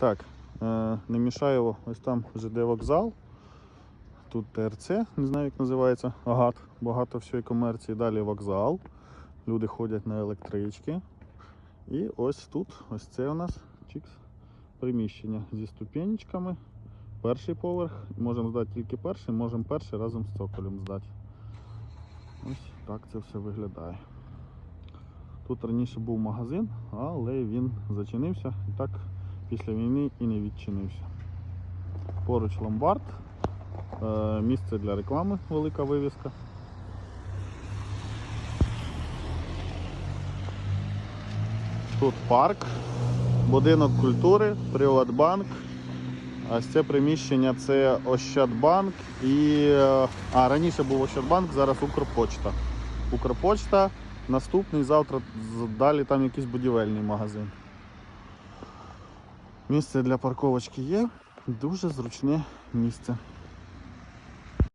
Так, е, не мішаю ось там ЖД вокзал. Тут ТРЦ, не знаю як називається, АГАТ, багато всієї комерції. Далі вокзал. Люди ходять на електрички. І ось тут, ось це у нас чікс, приміщення зі ступенечками. Перший поверх. Можемо здати тільки перший, можемо перший разом з цоколем здати. Ось так це все виглядає. Тут раніше був магазин, але він зачинився і так після війни і не відчинився. Поруч ломбард, е, місце для реклами, велика вивіска. Тут парк, будинок культури, Приватбанк. А це приміщення це Ощадбанк і. е, А, раніше був Ощадбанк, зараз Укрпочта. Укрпочта, наступний завтра далі там якийсь будівельний магазин. Місце для парковочки є. Дуже зручне місце.